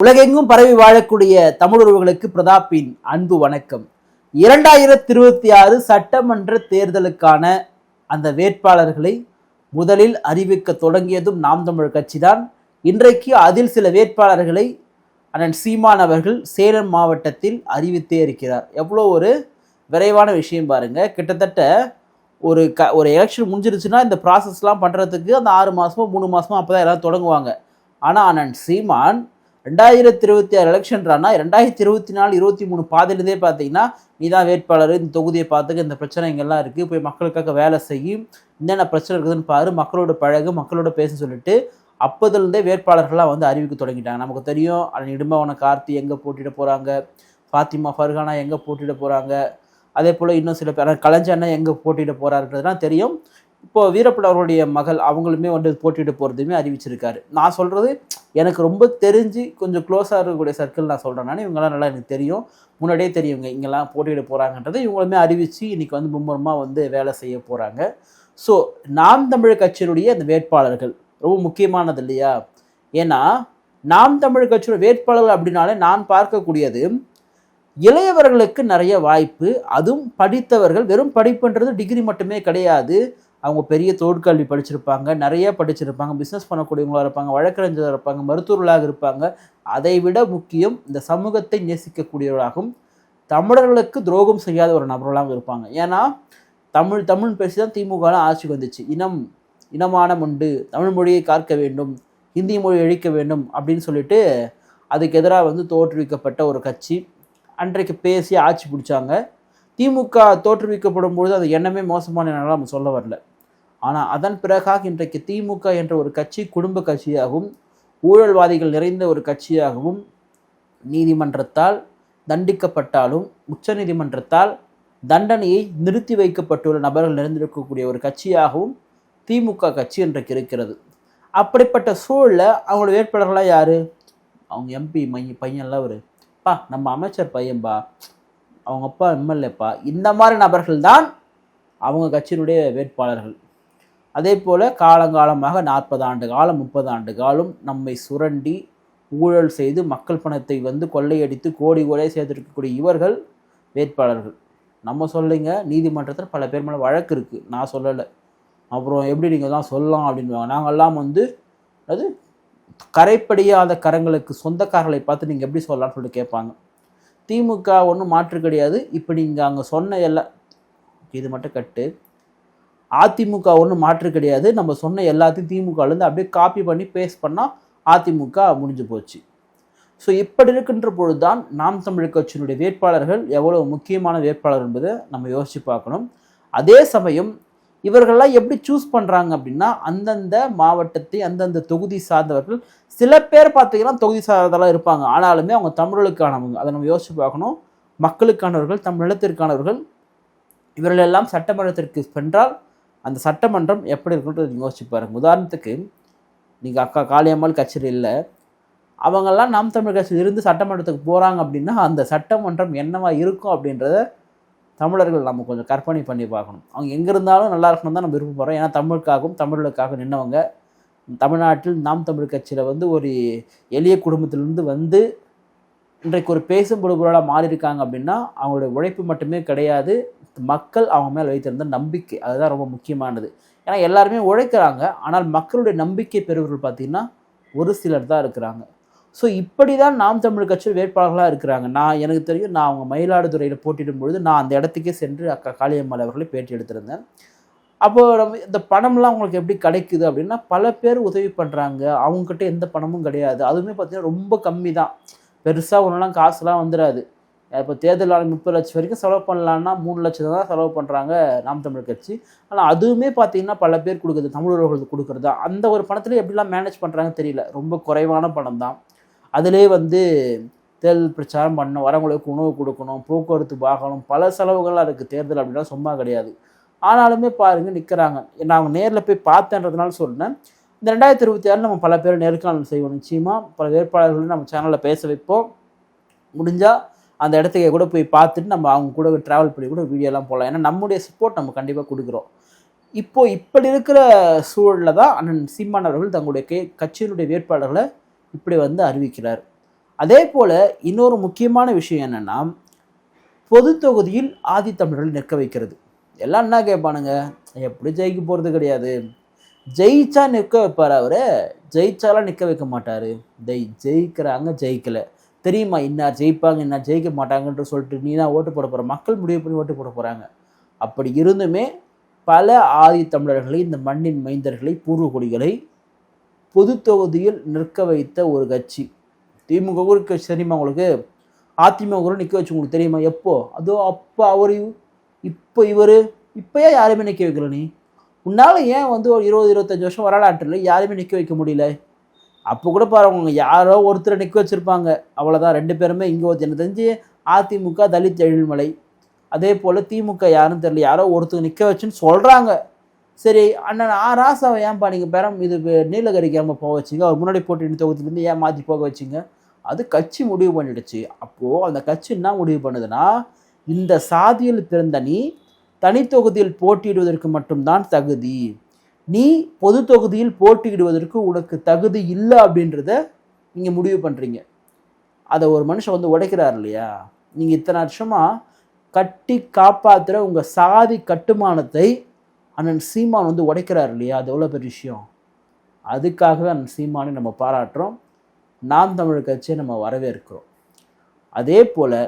உலகெங்கும் பரவி வாழக்கூடிய தமிழர்களுக்கு பிரதாப்பின் அன்பு வணக்கம். இரண்டாயிரத்தி இருபத்தி ஆறு சட்டமன்ற தேர்தலுக்கான அந்த வேட்பாளர்களை முதலில் அறிவிக்க தொடங்கியதும் நாம் தமிழர் கட்சிதான். இன்றைக்கு அதில் சில வேட்பாளர்களை அண்ணன் சீமான் அவர்கள் சேலம் மாவட்டத்தில் அறிவித்தே இருக்கிறார். எவ்வளோ ஒரு விரைவான விஷயம் பாருங்க. கிட்டத்தட்ட ஒரு க ஒரு எலெக்ஷன் முடிஞ்சிருச்சுன்னா இந்த ப்ராசஸ்லாம் பண்ணுறதுக்கு அந்த ஆறு மாதமோ மூணு மாதமோ அப்போ தான் எல்லாம் தொடங்குவாங்க. ஆனால் அண்ணன் சீமான் ரெண்டாயிரத்தி இருபத்தி ஆறு எலெக்ஷன்றானா ரெண்டாயிரத்தி இருபத்தி நாலு இருபத்தி மூணு பாதையிலேருந்தே பார்த்தீங்கன்னா நீ தான் வேட்பாளர் இந்த தொகுதியை பார்த்துக்க இந்த பிரச்சனை இங்கெல்லாம் இருக்குது போய் மக்களுக்காக வேலை செய்யும் என்னென்ன பிரச்சனை இருக்குதுன்னு பாரு மக்களோட பழகு மக்களோட பேச சொல்லிட்டு அப்போதுலேருந்தே வேட்பாளர்கள்லாம் வந்து அறிவிக்க தொடங்கிட்டாங்க. நமக்கு தெரியும் அண்ணன் இடும்பவன கார்த்தி எங்கே போட்டிட போகிறாங்க ஃபாத்திமா ஃபர்கானா எங்கே போட்டிட போகிறாங்க அதே போல் இன்னும் சில பேர் கலைஞர் எங்கே போட்டியிட போகிறாருன்றதுலாம் தெரியும். இப்போது வீரப்பட அவர்களுடைய மகள் அவங்களுமே வந்து போட்டிட்டு போகிறதுமே அறிவிச்சிருக்காரு. நான் சொல்கிறது எனக்கு ரொம்ப தெரிஞ்சு கொஞ்சம் க்ளோஸாக இருக்கக்கூடிய சர்க்கிள் நான் சொல்கிறேன் நான் இவங்கெல்லாம் நல்லா எனக்கு தெரியும். முன்னாடியே தெரியுங்க. இங்கெல்லாம் போட்டியிட போகிறாங்கன்றதை இவங்களுமே அறிவித்து இன்றைக்கி வந்து மும்முரமாக வந்து வேலை செய்ய போகிறாங்க ஸோ நாம் தமிழ் கட்சியினுடைய அந்த வேட்பாளர்கள் ரொம்ப முக்கியமானது இல்லையா? ஏன்னா நாம் தமிழ் கட்சியோட வேட்பாளர்கள் அப்படின்னாலே நான் பார்க்கக்கூடியது இளையவர்களுக்கு நிறைய வாய்ப்பு அதுவும் படித்தவர்கள் வெறும் படிப்புன்றது டிகிரி மட்டுமே கிடையாது. அவங்க பெரிய தொழிற்கல்வி படிச்சிருப்பாங்க நிறைய படிச்சிருப்பாங்க பிஸ்னஸ் பண்ணக்கூடியவங்களாக இருப்பாங்க வழக்கறிஞராக இருப்பாங்க மருத்துவர்களாக இருப்பாங்க. அதை விட முக்கியம் இந்த சமூகத்தை நேசிக்கக்கூடியவர்களாகவும் தமிழர்களுக்கு துரோகம் செய்யாத ஒரு நபர்களாகவும் இருப்பாங்க. ஏன்னா தமிழ் தமிழ் பேசி தான் திமுக ஆட்சிக்கு வந்துச்சு. இனம் இனமானம் உண்டு தமிழ் மொழியை காக்க வேண்டும் ஹிந்தி மொழி அழிக்க வேண்டும் அப்படின்னு சொல்லிட்டு அதுக்கு எதிராக வந்து தோற்றுவிக்கப்பட்ட ஒரு கட்சி. அன்றைக்கு பேசி ஆட்சி பிடிச்சாங்க. திமுக தோற்றுவிக்கப்படும் பொழுது அது எண்ணமே மோசமான நம்ம சொல்ல வரல. ஆனால் அதன் பிறகாக இன்றைக்கு திமுக என்ற ஒரு கட்சி குடும்ப கட்சியாகவும் ஊழல்வாதிகள் நிறைந்த ஒரு கட்சியாகவும் நீதிமன்றத்தால் தண்டிக்கப்பட்டாலும் உச்சநீதிமன்றத்தால் தண்டனையை நிறுத்தி வைக்கப்பட்டுள்ள நபர்கள் நிறைந்திருக்கக்கூடிய ஒரு கட்சியாகவும் திமுக கட்சி இன்றைக்கு இருக்கிறது. அப்படிப்பட்ட சூழலில் அவங்களோட வேட்பாளர்களாக யார்? அவங்க எம்பி மைய பையன்லாம் ஒரு பா நம்ம அமைச்சர் பையன்பா அவங்க அப்பா எம்எல்ஏப்பா இந்த மாதிரி நபர்கள் தான் அவங்க கட்சியினுடைய வேட்பாளர்கள். அதே போல் காலங்காலமாக நாற்பது ஆண்டு காலம் முப்பது ஆண்டு காலம் நம்மை சுரண்டி ஊழல் செய்து மக்கள் பணத்தை வந்து கொள்ளையடித்து கோடி கோடியை சேர்த்துருக்கக்கூடிய இவர்கள் வேட்பாளர்கள். நம்ம சொல்லுங்க நீதிமன்றத்தில் பல பேர் மேலே வழக்கு இருக்குது நான் சொல்லலை. அப்புறம் எப்படி நீங்கள் தான் சொல்லலாம் அப்படின்வாங்க நாங்கள்லாம் வந்து அது கரைப்படியாத கரங்களுக்கு சொந்தக்காரர்களை பார்த்து நீங்கள் எப்படி சொல்லலாம்னு சொல்லிட்டு கேட்பாங்க. திமுக ஒன்றும் மாற்று கிடையாது. இப்போ நீங்கள் அங்கே சொன்ன எல்லாம் இது மட்டும் கட்டு. அதிமுக ஒன்றும் மாற்று கிடையாது. நம்ம சொன்ன எல்லாத்தையும் திமுகலேருந்து அப்படியே காப்பி பண்ணி பேஸ்ட் பண்ணால் அதிமுக முடிஞ்சு போச்சு. ஸோ இப்படி இருக்கின்ற பொழுது தான் நாம் தமிழ் கட்சியினுடைய வேட்பாளர்கள் எவ்வளோ முக்கியமான வேட்பாளர் என்பதை நம்ம யோசித்து பார்க்கணும். அதே சமயம் இவர்கள்லாம் எப்படி சூஸ் பண்ணுறாங்க அப்படின்னா அந்தந்த மாவட்டத்தை அந்தந்த தொகுதி சார்ந்தவர்கள் சில பேர் பார்த்தீங்கன்னா தொகுதி சார்ந்தெல்லாம் இருப்பாங்க. ஆனாலுமே அவங்க தமிழர்களுக்கானவங்க அதை நம்ம யோசிச்சு பார்க்கணும். மக்களுக்கானவர்கள் தமிழகத்திற்கானவர்கள் நிலத்திற்கானவர்கள் இவர்களெல்லாம் சட்டமன்றத்திற்கு சென்றால் அந்த சட்டமன்றம் எப்படி இருக்குன்றது யோசிச்சு பாருங்க. உதாரணத்துக்கு நீங்கள் அக்கா காளியம்மாள் கட்சியில் இல்லை அவங்கெல்லாம் நாம் தமிழ் கட்சியில் இருந்து சட்டமன்றத்துக்கு போகிறாங்க அப்படின்னா அந்த சட்டமன்றம் என்னவா இருக்கும் அப்படின்றத தமிழர்கள் நம்ம கொஞ்சம் கற்பனை பண்ணி பார்க்கணும். அவங்க எங்கே இருந்தாலும் நல்லா இருக்கணும் தான் நம்ம விருப்பப்படுறோம். ஏன்னா தமிழுக்காகவும் தமிழர்களுக்காக நின்னவங்க தமிழ்நாட்டில் நாம் தமிழ் கட்சியில் வந்து ஒரு எளிய குடும்பத்திலிருந்து வந்து இன்றைக்கு ஒரு பேசும் பொழுதுபொருளாக மாறி இருக்காங்க அப்படின்னா அவங்களுடைய உழைப்பு மட்டுமே கிடையாது மக்கள் அவங்க மேலே வைத்திருந்த நம்பிக்கை. அதுதான் ரொம்ப முக்கியமானது. ஏன்னா எல்லாருமே உழைக்கிறாங்க ஆனால் மக்களுடைய நம்பிக்கை பெறுவர்கள் பார்த்திங்கன்னா ஒரு சிலர் தான் இருக்கிறாங்க. ஸோ இப்படி தான் நாம் தமிழ் கட்சியில் வேட்பாளர்களாக இருக்கிறாங்க. நான் எனக்கு தெரியும் நான் அவங்க மயிலாடுதுறையில் போட்டியிடும் பொழுது நான் அந்த இடத்துக்கே சென்று அக்கா காளியம்மாள் அவர்களை பேட்டி எடுத்திருந்தேன். அப்போது நம்ம இந்த பணம்லாம் உங்களுக்கு எப்படி கிடைக்குது அப்படின்னா பல பேர் உதவி பண்ணுறாங்க அவங்ககிட்ட எந்த பணமும் கிடையாது. அதுவுமே பார்த்திங்கன்னா ரொம்ப கம்மி தான். பெருசாக ஒன்றுலாம் காசுலாம் வந்துடாது இப்போ தேர்தல் ஆணையம் முப்பது லட்சம் வரைக்கும் செலவு பண்ணலான்னா மூணு லட்சம் தான் செலவு பண்ணுறாங்க நாம் தமிழ் கட்சி. ஆனால் அதுவுமே பார்த்தீங்கன்னா பல பேர் கொடுக்குறது தமிழர்களுக்கு கொடுக்குறது? அந்த ஒரு பணத்தில் எப்படிலாம் மேனேஜ் பண்ணுறாங்கன்னு தெரியல. ரொம்ப குறைவான பணம் தான். அதிலே வந்து தேர்தல் பிரச்சாரம் பண்ணணும் வரவங்களுக்கு உணவு கொடுக்கணும் போக்குவரத்து வாகனம் பல செலவுகள்லாம் இருக்குது தேர்தல் அப்படின்னா சும்மா கிடையாது. ஆனாலுமே பாருங்கள் நிற்கிறாங்க நான் நேரில் போய் பார்த்தேன்றதுனால சொன்னேன் இந்த ரெண்டாயிரத்தி இருபத்தி ஆறு நம்ம பல பேர் நேர்காணல் செய்வோம். நிச்சயமாக பல வேட்பாளர்களும் நம்ம சேனலில் பேச வைப்போம். முடிஞ்சால் அந்த இடத்துக்கு கூட போய் பார்த்துட்டு நம்ம அவங்க கூட ட்ராவல் பண்ணி கூட வீடியோலாம் போகலாம் ஏன்னா நம்முடைய சப்போர்ட் நம்ம கண்டிப்பாக கொடுக்குறோம். இப்போ இப்படி இருக்கிற சூழலில் தான் அண்ணன் சீமான் அவர்கள் தங்களுடைய கே கட்சியினுடைய வேட்பாளர்களை இப்படி வந்து அறிவிக்கிறார். அதே போல் இன்னொரு முக்கியமான விஷயம் என்னென்னா பொது தொகுதியில் ஆதித்தமிழர்கள் நிற்க வைக்கிறது. எல்லாம் என்ன கேட்பானுங்க? எப்படி ஜெயிக்க போகிறது கிடையாது. ஜெயிச்சா நிற்க வைப்பார் அவரை. ஜெயிச்சாலாம் நிற்க வைக்க மாட்டார். டெய் ஜெயிக்கிறாங்க ஜெயிக்கலை. தெரியுமா இன்னார் ஜெயிப்பாங்க இன்னார் ஜெயிக்க மாட்டாங்கன்ற சொல்லிட்டு நீ தான் ஓட்டு போட போகிற மக்கள் முடிவு பண்ணி ஓட்டு போட போகிறாங்க அப்படி இருந்துமே பல ஆதி தமிழர்களை இந்த மண்ணின் மைந்தர்களை பூர்வகுடிகளை பொது தொகுதியில் நிற்க வைத்த ஒரு கட்சி. திமுக ஊருக்கு தெரியுமா உங்களுக்கு? அதிமுக நிற்க வச்சு உங்களுக்கு தெரியுமா எப்போ? அதோ அப்போ அவர் இப்போ இவர் இப்போயே யாருமே நிற்க வைக்கல நீ. உன்னால் ஏன் வந்து ஒரு இருபது இருபத்தஞ்சி வருஷம் வரலாற்றில் யாருமே நிற்க வைக்க முடியல? அப்போ கூட பாருங்க யாரோ ஒருத்தரை நிற்க வச்சுருப்பாங்க. அவ்வளோதான் ரெண்டு பேருமே இங்கே எனக்கு தெரிஞ்சு அதிமுக தலித் எழில்மலை. அதே போல் திமுக யாருன்னு தெரியல. யாரோ ஒருத்தர் நிற்க வச்சுன்னு சொல்கிறாங்க சரி அண்ணன் ஆ ராசாவை ஏன்பா நீங்கள் பெறம் இது நீலகிரிக்கு ஏமா போக வச்சிங்க? அவர் முன்னாடி போட்டு தொகுதியிலேருந்து ஏன் மாற்றி போக வச்சிங்க? அது கட்சி முடிவு பண்ணிடுச்சு. அப்போது அந்த கட்சி என்ன முடிவு பண்ணுதுன்னா இந்த சாதியில் பிறந்த நீ தனித்தொகுதியில் போட்டியிடுவதற்கு மட்டும்தான் தகுதி. நீ பொது தொகுதியில் போட்டியிடுவதற்கு உனக்கு தகுதி இல்லை அப்படின்றத நீங்கள் முடிவு பண்ணுறீங்க அதை ஒரு மனுஷன் வந்து உடைக்கிறார் இல்லையா? நீங்கள் இத்தனை வருஷமாக கட்டி காப்பாற்றுற உங்கள் சாதி கட்டுமானத்தை அண்ணன் சீமான் வந்து உடைக்கிறார் இல்லையா? அது எவ்வளோ பெரிய விஷயம்? அதுக்காகவே அண்ணன் சீமானை நம்ம பாராட்டுறோம். நாம் தமிழ் கட்சியை நம்ம வரவேற்கிறோம். அதே போல்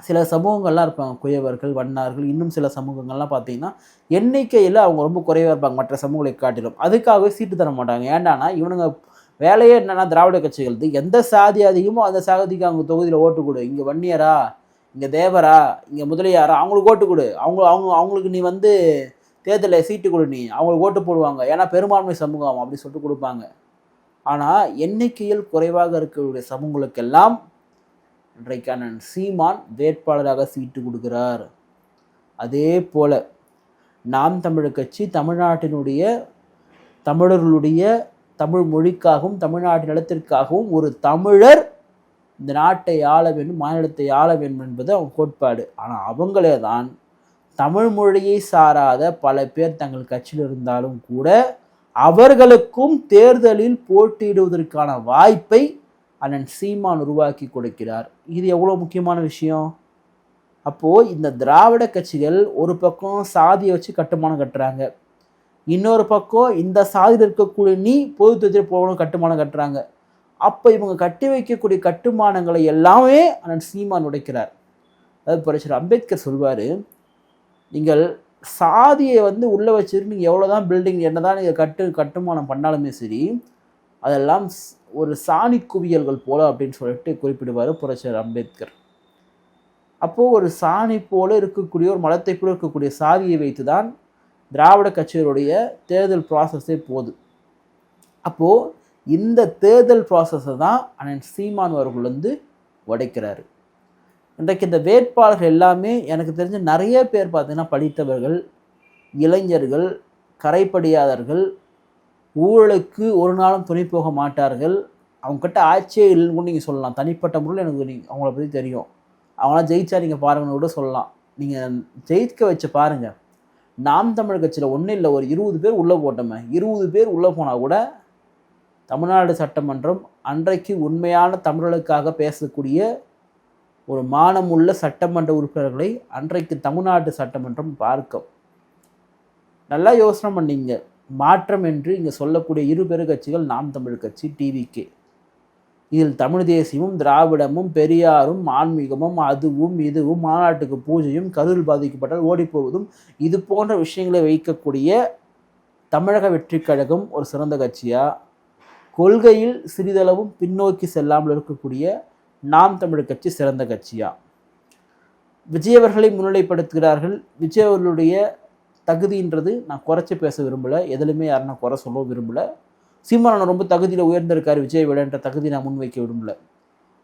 சில சமூகங்கள்லாம் இருப்பாங்க குயவர்கள் வண்ணார்கள் இன்னும் சில சமூகங்கள்லாம் பார்த்தீங்கன்னா எண்ணிக்கையில் அவங்க ரொம்ப குறைவாக இருப்பாங்க மற்ற சமூகங்களை காட்டிலும். அதுக்காகவே சீட்டு தர மாட்டாங்க. ஏண்டானா இவனுங்க வேலையே என்னென்னா திராவிட கட்சிகள் எந்த சாதி அதிகமோ அந்த சாதிக்கு அவங்க தொகுதியில் ஓட்டு கொடு. இங்கே வன்னியரா? இங்கே தேவரா? இங்கே முதலியாரா? அவங்களுக்கு ஓட்டு கொடு. அவங்க அவங்க அவங்களுக்கு நீ வந்து தேர்தலில் சீட்டு கொடு நீ. அவங்களுக்கு ஓட்டு போடுவாங்க. ஏன்னா பெரும்பான்மை சமூகம் அப்படின்னு சொல்லிட்டு கொடுப்பாங்க. ஆனால் எண்ணிக்கையில் குறைவாக இருக்கக்கூடிய சமூகங்களுக்கெல்லாம் இன்றைக்கான சீமான் வேட்பாளராக சீட்டு கொடுக்கிறார். அதே போல நாம் தமிழ் கட்சி தமிழ்நாட்டினுடைய தமிழர்களுடைய தமிழ் மொழிக்காகவும் தமிழ்நாட்டு நிலத்திற்காகவும் ஒரு தமிழர் இந்த நாட்டை ஆள வேண்டும் மாநிலத்தை ஆள வேண்டும் என்பது அவங்க கோட்பாடு. ஆனால் அவங்களே தான் தமிழ் மொழியை சாராத பல பேர் தங்கள் கட்சியில் இருந்தாலும் கூட அவர்களுக்கும் தேர்தலில் போட்டியிடுவதற்கான வாய்ப்பை அண்ணன் சீமான் உருவாக்கி கொடுக்கிறார். இது எவ்வளோ முக்கியமான விஷயம்? அப்போது இந்த திராவிட கட்சிகள் ஒரு பக்கம் சாதியை வச்சு கட்டுமானம் கட்டுறாங்க. இன்னொரு பக்கம் இந்த சாதியில் இருக்கக்கூடிய நீ பொது தொழில் போகணும் கட்டுமானம் கட்டுறாங்க. அப்போ இவங்க கட்டி வைக்கக்கூடிய கட்டுமானங்களை எல்லாமே அண்ணன் சீமான் உடைக்கிறார். அதாவது புரட்சியர் அம்பேத்கர் சொல்வார் நீங்கள் சாதியை வந்து உள்ளே வச்சுட்டு நீங்கள் எவ்வளோ தான் பில்டிங் என்ன தான் நீங்கள் கட்டு கட்டுமானம் பண்ணாலுமே சரி அதெல்லாம் ஒரு சாணி குவியல்கள் போல அப்படின்னு சொல்லிட்டு குறிப்பிடுவார் புரட்சியர் அம்பேத்கர். அப்போது ஒரு சாணி போல இருக்கக்கூடிய ஒரு மலத்தை போல இருக்கக்கூடிய சாதியை வைத்து தான் திராவிட கட்சிகளுடைய தேர்தல் ப்ராசஸே போகுது. அப்போது இந்த தேர்தல் ப்ராசஸை தான் அண்ணன் சீமான் அவர்கள் வந்து உடைக்கிறாரு. இன்றைக்கு இந்த வேட்பாளர்கள் எல்லாமே எனக்கு தெரிஞ்ச நிறைய பேர் பார்த்திங்கன்னா படித்தவர்கள் இளைஞர்கள் கரைப்படியாதர்கள் ஊழலுக்கு ஒரு நாளும் துணை போக மாட்டார்கள். அவங்கக்கிட்ட ஆட்சியே இல்லைன்னு கூட நீங்கள் சொல்லலாம். தனிப்பட்ட முறையில் எனக்கு நீங்கள் அவங்கள பற்றி தெரியும். அவங்களாம் ஜெயிச்சா நீங்கள் பாருங்கன்னு கூட சொல்லலாம். நீங்கள் ஜெயிக்க வச்சு பாருங்கள் நாம் தமிழ் கட்சியில் ஒன்றும் இல்லை. ஒரு இருபது பேர் உள்ளே போட்டோமே. இருபது பேர் உள்ளே போனால் கூட தமிழ்நாடு சட்டமன்றம் அன்றைக்கு உண்மையான தமிழர்களுக்காக பேசக்கூடிய ஒரு மானமுள்ள சட்டமன்ற உறுப்பினர்களை அன்றைக்கு தமிழ்நாட்டு சட்டமன்றம் பார்க்கும். நல்லா யோசனை பண்ணீங்க. மாற்றம் என்று இங்கே சொல்லக்கூடிய இரு பெரு கட்சிகள் நாம் தமிழ் கட்சி டிவிகே இதில் தமிழ் தேசியமும் திராவிடமும் பெரியாரும் ஆன்மீகமும் அதுவும் இதுவும் மாநாட்டுக்கு பூஜையும் கருவில் பாதிக்கப்பட்டால் ஓடிப்போவதும் இது போன்ற விஷயங்களை வைக்கக்கூடிய தமிழக வெற்றி கழகம் ஒரு சிறந்த கட்சியாக கொள்கையில் சிறிதளவும் பின்னோக்கி செல்லாமல் இருக்கக்கூடிய நாம் தமிழ் கட்சி சிறந்த கட்சியா? விஜயவர்களை முன்னிலைப்படுத்துகிறார்கள். விஜய் அவர்களுடைய தகுதின்றது நான் குறைச்சி பேச விரும்பலை. எதுலையுமே யாரும் நான் குறை சொல்ல விரும்பலை. சீமானன் ரொம்ப தகுதியில் உயர்ந்திருக்கார் விஜய் விடன்ற தகுதி நான் முன்வைக்க விரும்பலை.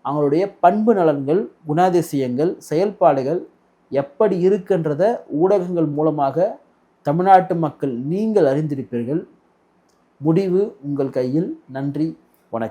அவங்களுடைய பண்பு நலன்கள் குணாதிசயங்கள் செயல்பாடுகள் எப்படி இருக்குன்றத ஊடகங்கள் மூலமாக தமிழ்நாட்டு மக்கள் நீங்கள் அறிந்திருப்பீர்கள். முடிவு உங்கள் கையில். நன்றி வணக்கம்.